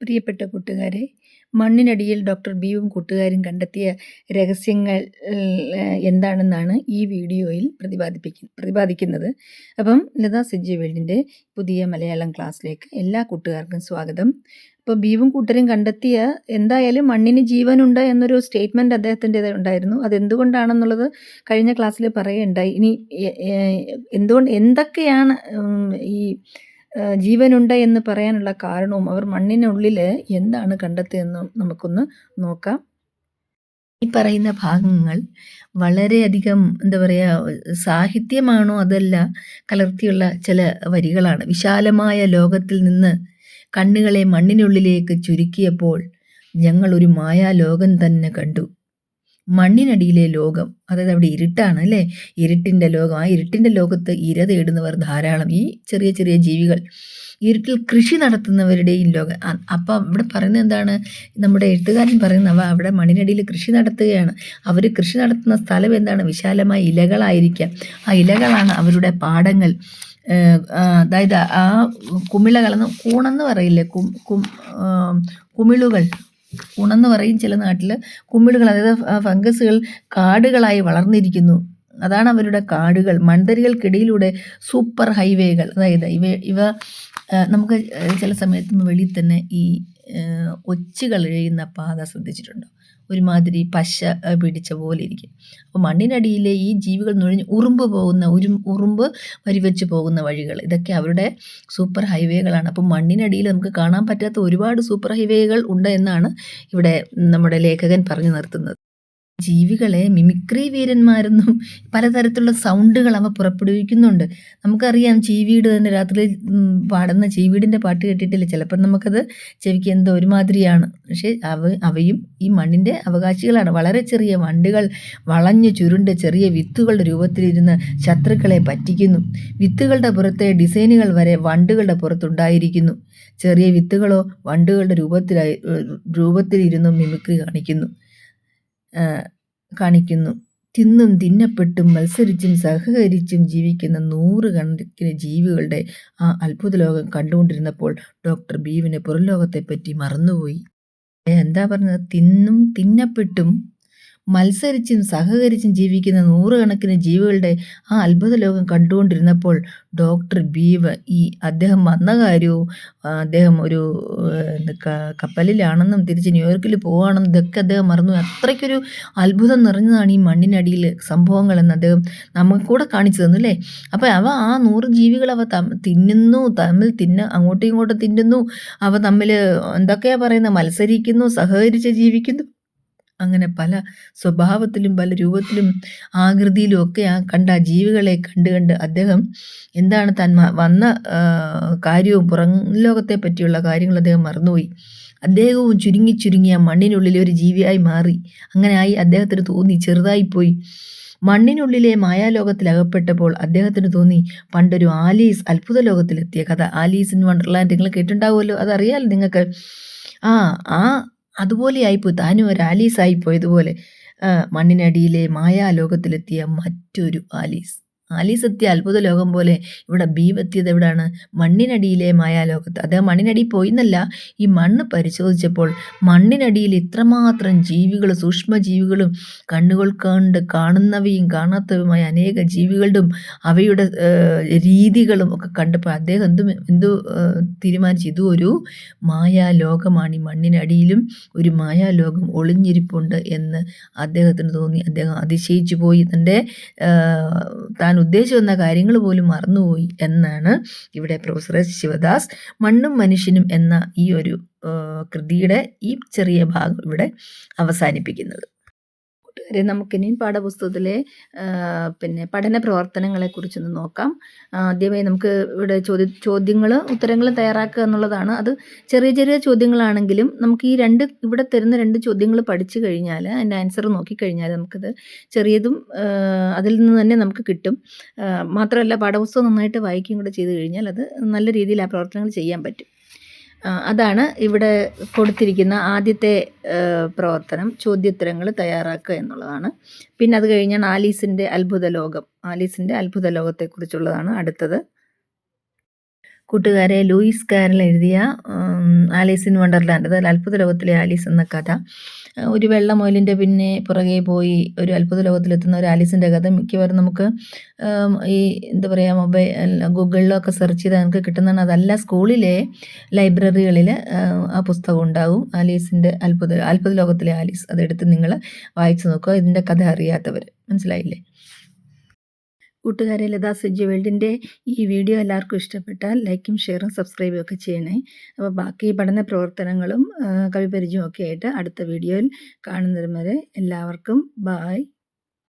പ്രിയപ്പെട്ട കൂട്ടുകാരെ മണ്ണിനടിയിൽ ഡോക്ടർ ബിയും കൂട്ടുകാരും കണ്ടെത്തിയ രഹസ്യങ്ങൾ എന്താണെന്നാണ് ഈ വീഡിയോയിൽ പ്രതിപാദിപ്പിക്ക പ്രതിപാദിക്കുന്നത്. അപ്പം ലതാ സെഞ്ചി വേൾഡിന്റെ പുതിയ മലയാളം ക്ലാസ്സിലേക്ക് എല്ലാ കൂട്ടുകാർക്കും സ്വാഗതം. അപ്പോൾ ബീവും കൂട്ടരും കണ്ടെത്തിയ എന്തായാലും മണ്ണിന് ജീവനുണ്ട് എന്നൊരു സ്റ്റേറ്റ്മെന്റ് അദ്ദേഹത്തിന്റെ ഉണ്ടായിരുന്നു. അതെന്തുകൊണ്ടാണെന്നുള്ളത് കഴിഞ്ഞ ക്ലാസ്സിൽ പറയുകയുണ്ടായി ഇനി എന്തുകൊണ്ട് എന്തൊക്കെയാണ് ഈ ജീവനുണ്ട് എന്ന് പറയാനുള്ള കാരണവും അവർ മണ്ണിനുള്ളിൽ എന്താണ് കണ്ടെത്തിയതെന്നും നമുക്കൊന്ന് നോക്കാം. ഈ പറയുന്ന ഭാഗങ്ങൾ വളരെയധികം എന്താ പറയുക സാഹിത്യമാണോ അതല്ല കലർത്തിയുള്ള ചില വരികളാണ്. വിശാലമായ ലോകത്തിൽ നിന്ന് കണ്ണുകളെ മണ്ണിനുള്ളിലേക്ക് ചുരുക്കിയപ്പോൾ ഞങ്ങൾ ഒരു മായാലോകം തന്നെ കണ്ടു. മണ്ണിനടിയിലെ ലോകം അതായത് അവിടെ ഇരുട്ടാണ് അല്ലേ? ഇരുട്ടിന്റെ ലോകം. ആ ഇരുട്ടിന്റെ ലോകത്ത് ഇര തേടുന്നവർ ധാരാളം. ഈ ചെറിയ ചെറിയ ജീവികൾ. ഇരുട്ടിൽ കൃഷി നടത്തുന്നവരുടെയും ലോകം. അപ്പം അവിടെ പറയുന്നത് എന്താണ്? നമ്മുടെ എഴുത്തുകാരൻ പറയുന്നത് അവ അവിടെ മണ്ണിനടിയിൽ കൃഷി നടത്തുകയാണ്. അവർ കൃഷി നടത്തുന്ന സ്ഥലം എന്താണ്? വിശാലമായ ഇലകളായിരിക്കാം. ആ ഇലകളാണ് അവരുടെ പാടങ്ങൾ. അതായത് ആ കുമിളകളെന്ന് കൂണെന്ന് പറയില്ലേ? കും കുമിളുകൾ. കൂണെന്ന് പറയും ചില നാട്ടിൽ കുമിളുകൾ അതായത് ഫംഗസുകൾ കാടുകളായി വളർന്നിരിക്കുന്നു. അതാണ് അവരുടെ കാടുകൾ. മൺതരികൾക്കിടയിലൂടെ സൂപ്പർ ഹൈവേകൾ. അതായത് ഇവ ഇവ നമുക്ക് ചില സമയത്ത് വെളിയിൽ തന്നെ ഈ ഒച്ചുകൾ എഴുതുന്ന പാത ശ്രദ്ധിച്ചിട്ടുണ്ടോ. ഒരുമാതിരി പശ പിടിച്ച പോലെ ഇരിക്കും. അപ്പോൾ മണ്ണിനടിയിലെ ഈ ജീവികൾ നുഴഞ്ഞ് ഉറുമ്പ് പോകുന്ന ഉരു ഉറുമ്പ് വരിവെച്ച് പോകുന്ന വഴികൾ ഇതൊക്കെ അവരുടെ സൂപ്പർ ഹൈവേകളാണ്. അപ്പം മണ്ണിനടിയിൽ നമുക്ക് കാണാൻ പറ്റാത്ത ഒരുപാട് സൂപ്പർ ഹൈവേകൾ ഉണ്ട് എന്നാണ് ഇവിടെ നമ്മുടെ ലേഖകൻ പറഞ്ഞു നിർത്തുന്നത്. ജീവികളെ മിമിക്രി വീരന്മാരെന്നും പലതരത്തിലുള്ള സൗണ്ടുകൾ അവ പുറപ്പെടുവിക്കുന്നുണ്ട്. നമുക്കറിയാം ചീവീട് തന്നെ രാത്രി പാടുന്ന ചീവീടിന്റെ പാട്ട് കേട്ടിട്ടില്ല? ചിലപ്പോൾ നമുക്കത് ചെവിക്ക് എന്തോ ഒരുമാതിരിയാണ്. പക്ഷേ അവ അവയും ഈ മണ്ണിന്റെ അവകാശികളാണ്. വളരെ ചെറിയ വണ്ടുകൾ വളഞ്ഞു ചുരുണ്ട് ചെറിയ വിത്തുകളുടെ രൂപത്തിലിരുന്ന് ശത്രുക്കളെ പറ്റിക്കുന്നു. വിത്തുകളുടെ പുറത്തെ ഡിസൈനുകൾ വരെ വണ്ടുകളുടെ പുറത്തുണ്ടായിരിക്കുന്നു. ചെറിയ വിത്തുകളോ വണ്ടുകളുടെ രൂപത്തിലായി രൂപത്തിലിരുന്നും മിമിക്രി കാണിക്കുന്നു. കാണിക്കുന്നു. തിന്നും തിന്നപ്പെട്ടും മത്സരിച്ചും സഹകരിച്ചും ജീവിക്കുന്ന നൂറ് കണക്കിന് ജീവികളുടെ ആ അത്ഭുത ലോകം കണ്ടുകൊണ്ടിരുന്നപ്പോൾ ഡോക്ടർ ബീവിന് പുറംലോകത്തെപ്പറ്റി മറന്നുപോയി. എന്താ പറഞ്ഞത്? തിന്നും തിന്നപ്പെട്ടും മത്സരിച്ചും സഹകരിച്ചും ജീവിക്കുന്ന നൂറുകണക്കിന് ജീവികളുടെ ആ അത്ഭുത ലോകം കണ്ടുകൊണ്ടിരുന്നപ്പോൾ ഡോക്ടർ ബീവ് ഈ അദ്ദേഹം വന്ന കാര്യവും അദ്ദേഹം ഒരു കപ്പലിലാണെന്നും തിരിച്ച് ന്യൂയോർക്കിൽ പോവുകയാണെന്നും ഇതൊക്കെ അദ്ദേഹം മറന്നു. അത്രയ്ക്കൊരു അത്ഭുതം നിറഞ്ഞതാണ് ഈ മണ്ണിനടിയിൽ സംഭവങ്ങളെന്ന് അദ്ദേഹം നമുക്ക് കൂടെ കാണിച്ചു തന്നു അല്ലേ? അപ്പോൾ അവ ആ നൂറ് ജീവികൾ അവ തിന്നുന്നു തമ്മിൽ തിന്ന അങ്ങോട്ടും ഇങ്ങോട്ടും തിന്നുന്നു. അവ തമ്മിൽ എന്തൊക്കെയാ പറയുന്നത് മത്സരിക്കുന്നു സഹകരിച്ച് ജീവിക്കുന്നു. അങ്ങനെ പല സ്വഭാവത്തിലും പല രൂപത്തിലും ആകൃതിയിലും ഒക്കെ ആ കണ്ട ജീവികളെ കണ്ട് കണ്ട് അദ്ദേഹം എന്താണ് താൻ വന്ന കാര്യവും പുറം ലോകത്തെ പറ്റിയുള്ള കാര്യങ്ങൾ അദ്ദേഹം മറന്നുപോയി. അദ്ദേഹവും ചുരുങ്ങി ചുരുങ്ങി ആ മണ്ണിനുള്ളിലെ ഒരു ജീവിയായി മാറി. അങ്ങനെ ആയി അദ്ദേഹത്തിന് തോന്നി ചെറുതായിപ്പോയി. മണ്ണിനുള്ളിലെ മായാലോകത്തിൽ അകപ്പെട്ടപ്പോൾ അദ്ദേഹത്തിന് തോന്നി പണ്ടൊരു ആലീസ് അത്ഭുത ലോകത്തിലെത്തിയ കഥ. ആലീസ് ഇൻ വണ്ടർലാൻഡ് നിങ്ങൾ കേട്ടിട്ടുണ്ടാവുമല്ലോ അതറിയാലോ നിങ്ങൾക്ക്. ആ ആ അതുപോലെ ആയിപ്പോയി താനും ഒരു ആലീസ് ആയിപ്പോയതുപോലെ ആ, മണ്ണിനടിയിലെ മായാലോകത്തിലെത്തിയ മറ്റൊരു ആലീസ്. ആലീസ് സത്യ അത്ഭുത ലോകം പോലെ ഇവിടെ ബീവെത്തിയത് എവിടാണ്? മണ്ണിനടിയിലെ മായാലോകത്ത്. അദ്ദേഹം മണ്ണിനടിയിൽ പോയിന്നല്ല ഈ മണ്ണ് പരിശോധിച്ചപ്പോൾ മണ്ണിനടിയിൽ ഇത്രമാത്രം ജീവികൾ സൂക്ഷ്മജീവികളും കണ്ണുകൾ കണ്ട് കാണുന്നവയും കാണാത്തവയുമായ അനേക ജീവികളുടെയും അവയുടെ രീതികളും ഒക്കെ കണ്ടപ്പോൾ അദ്ദേഹം എന്തു എന്തു തീരുമാനിച്ചു? ഇതും ഒരു മായാലോകമാണ്. ഈ മണ്ണിനടിയിലും ഒരു മായാലോകം ഒളിഞ്ഞിരിപ്പുണ്ട് എന്ന് അദ്ദേഹത്തിന് തോന്നി. അദ്ദേഹം അതിശയിച്ചു പോയി തന്റെ താൻ ഉദ്ദേശിച്ചു വന്ന കാര്യങ്ങൾ പോലും മറന്നുപോയി എന്നാണ് ഇവിടെ പ്രൊഫസർ ശിവദാസ് മണ്ണും മനുഷ്യനും എന്ന ഈ ഒരു കൃതിയുടെ ഈ ചെറിയ ഭാഗം ഇവിടെ അവസാനിപ്പിക്കുന്നത്. കൂട്ടുകാരെ നമുക്കിനി പാഠപുസ്തകത്തിലെ പിന്നെ പഠന പ്രവർത്തനങ്ങളെക്കുറിച്ചൊന്ന് നോക്കാം. ആദ്യമായി നമുക്ക് ഇവിടെ ചോദ്യ ചോദ്യങ്ങൾ ഉത്തരങ്ങൾ തയ്യാറാക്കുക എന്നുള്ളതാണ്. അത് ചെറിയ ചെറിയ ചോദ്യങ്ങളാണെങ്കിലും നമുക്ക് ഈ രണ്ട് ഇവിടെ തരുന്ന രണ്ട് ചോദ്യങ്ങൾ പഠിച്ചു കഴിഞ്ഞാൽ അതിന്റെ ആൻസർ നോക്കിക്കഴിഞ്ഞാൽ നമുക്കത് ചെറിയതും അതിൽ നിന്ന് തന്നെ നമുക്ക് കിട്ടും. മാത്രമല്ല പാഠപുസ്തകം നന്നായിട്ട് വായിക്കുകയും കൂടെ ചെയ്ത് കഴിഞ്ഞാൽ അത് നല്ല രീതിയിൽ ആ പ്രവർത്തനങ്ങൾ ചെയ്യാൻ പറ്റും. അതാണ് ഇവിടെ കൊടുത്തിരിക്കുന്ന ആദ്യത്തെ പ്രവർത്തനം ചോദ്യോത്തരങ്ങൾ തയ്യാറാക്കുക എന്നുള്ളതാണ്. പിന്നെ അത് കഴിഞ്ഞാണ് ആലീസിന്റെ അത്ഭുത ലോകം ആലീസിന്റെ അത്ഭുത ലോകത്തെക്കുറിച്ചുള്ളതാണ് അടുത്തത്. കൂട്ടുകാരെ ലൂയിസ് കാരൽ എഴുതിയ ആലീസ് ഇൻ വണ്ടർലാൻഡ് അതായത് അത്ഭുത ലോകത്തിലെ ആലീസ് എന്ന കഥ. ഒരു വെള്ള മുയലിന്റെ പിന്നെ പുറകെ പോയി ഒരു അത്ഭുത ലോകത്തിലെത്തുന്ന ഒരു ആലീസിന്റെ കഥ. മിക്കവാറും നമുക്ക് ഈ എന്താ പറയുക മൊബൈൽ ഗൂഗിളിലൊക്കെ സെർച്ച് ചെയ്താൽ നമുക്ക് കിട്ടുന്നതാണ്. അതല്ല സ്കൂളിലെ ലൈബ്രറികളിൽ ആ പുസ്തകം ഉണ്ടാവും. ആലീസിന്റെ അത്ഭുത അത്ഭുത ലോകത്തിലെ ആലീസ്. അതെടുത്ത് നിങ്ങൾ വായിച്ചു നോക്കുക. ഇതിന്റെ കഥ അറിയാത്തവർ മനസ്സിലായില്ലേ? കൂട്ടുകാരെ ലതാ സജ്ജി വേൾഡിന്റെ ഈ വീഡിയോ എല്ലാവർക്കും ഇഷ്ടപ്പെട്ടാൽ ലൈക്കും ഷെയറും സബ്സ്ക്രൈബും ഒക്കെ ചെയ്യണേ. അപ്പോൾ ബാക്കി പഠന പ്രവർത്തനങ്ങളും കവിപരിചയവും ഒക്കെ ആയിട്ട് അടുത്ത വീഡിയോയിൽ കാണുന്നതും വരെ എല്ലാവർക്കും ബായ്.